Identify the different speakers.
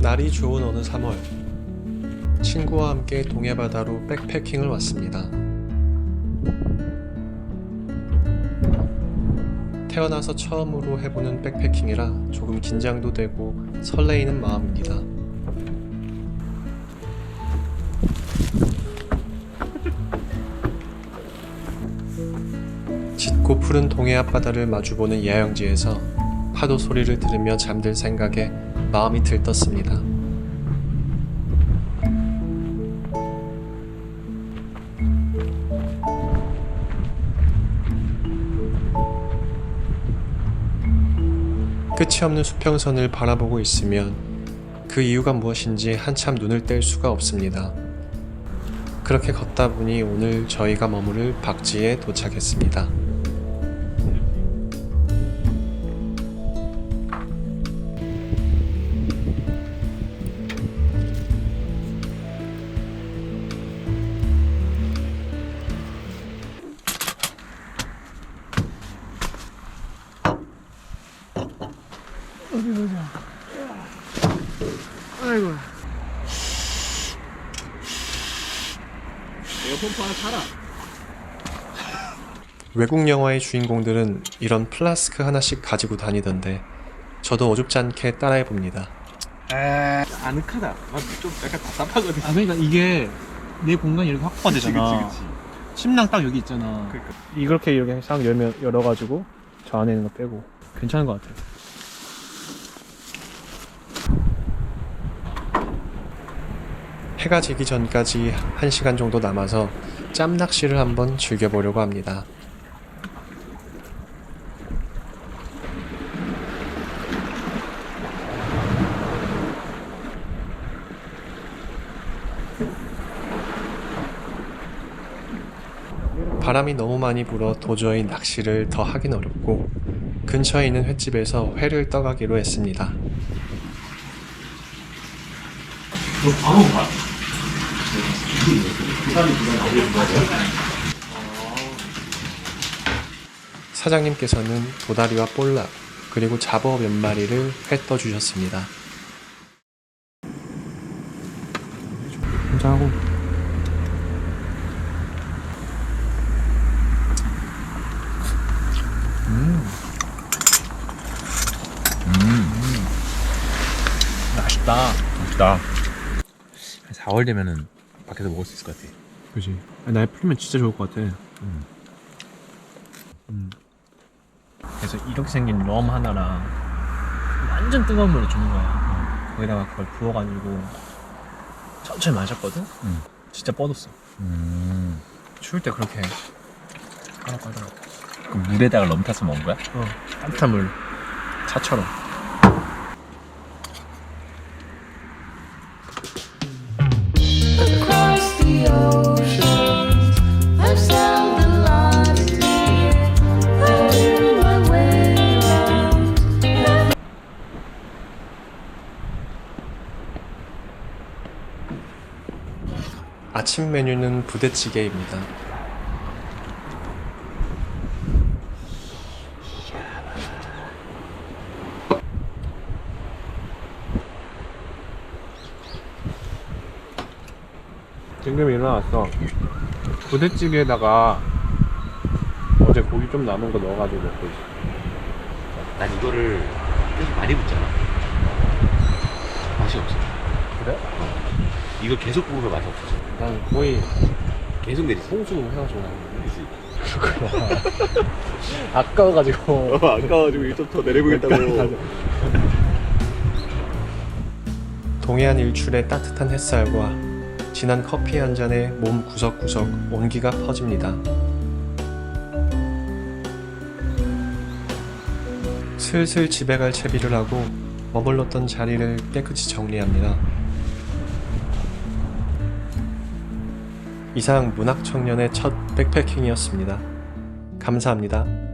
Speaker 1: 날이 좋은 어느 3월 친구와 함께 동해바다로 백패킹을 왔습니다. 태어나서 처음으로 해보는 백패킹이라 조금 긴장도 되고 설레이는 마음입니다. 짙고 푸른 동해 앞바다를 마주보는 야영지에서 파도 소리를 들으며 잠들 생각에 마음이 들떴습니다. 끝이 없는 수평선을 바라보고 있으면 그 이유가 무엇인지 한참 눈을 뗄 수가 없습니다. 그렇게 걷다 보니 오늘 저희가 머무를 박지에 도착했습니다.
Speaker 2: 어디 보자. 아이고.
Speaker 3: 에어펌프 하나 사라.
Speaker 1: 외국 영화의 주인공들은 이런 플라스크 하나씩 가지고 다니던데 저도 어줍지 않게 따라해 봅니다.
Speaker 3: 에 아늑하다. 아, 좀 약간 답답하거든.
Speaker 2: 아 그러니까 이게 내 공간이 이렇게 확보되잖아.
Speaker 3: 그치, 그치.
Speaker 2: 침낭 딱 여기 있잖아.
Speaker 3: 그러니까.
Speaker 2: 이렇게 이렇게 싹 열면 열어가지고 저 안에 있는 거 빼고 괜찮은 것 같아.
Speaker 1: 해가 지기 전까지 1시간 정도 남아서 짬 낚시를 한번 즐겨보려고 합니다. 바람이 너무 많이 불어 도저히 낚시를 더 하긴 어렵고 근처에 있는 횟집에서 회를 떠가기로 했습니다. 사장님께서는 도다리와 볼락 그리고 잡어 몇 마리를 회 떠 주셨습니다.
Speaker 2: 괜찮고. 맛있다.
Speaker 3: 맛있다. 한 4월 되면은 밖에서 먹을 수 있을 것 같아.
Speaker 2: 그지. 날 풀면 진짜 좋을 것 같아. 음. 그래서 이렇게 생긴 럼 하나랑 완전 뜨거운 물을 주는 거야. 거기다가 그걸 부어가지고 천천히 마셨거든.
Speaker 3: 음.
Speaker 2: 진짜 뻗었어.
Speaker 3: 음.
Speaker 2: 추울 때 그렇게 까락까락.
Speaker 3: 그 물에다가 럼 타서 먹은 거야?
Speaker 2: 어, 따뜻한 물. 차처럼.
Speaker 1: 아침 메뉴는 부대찌개입니다.
Speaker 2: 지금 일어났어. 부대찌개에다가 어제 고기 좀 남은 거 넣어가지고 먹고 있어.
Speaker 3: 난 이거를 계속 많이 붓잖아. 맛이 없어.
Speaker 2: 그래?
Speaker 3: 이걸 계속 구우면 맛이 없어.
Speaker 2: 난 거의
Speaker 3: 계속 내리지.
Speaker 2: 홍수 해가지고
Speaker 3: 그치?
Speaker 2: 아까워가지고.
Speaker 3: 아까워가지고 좀더 내려보겠다고.
Speaker 1: 동해안 일출의 따뜻한 햇살과 진한 커피 한 잔에 몸 구석구석 온기가 퍼집니다. 슬슬 집에 갈 채비를 하고 머물렀던 자리를 깨끗이 정리합니다. 이상 문학 청년의 첫 백패킹이었습니다. 감사합니다.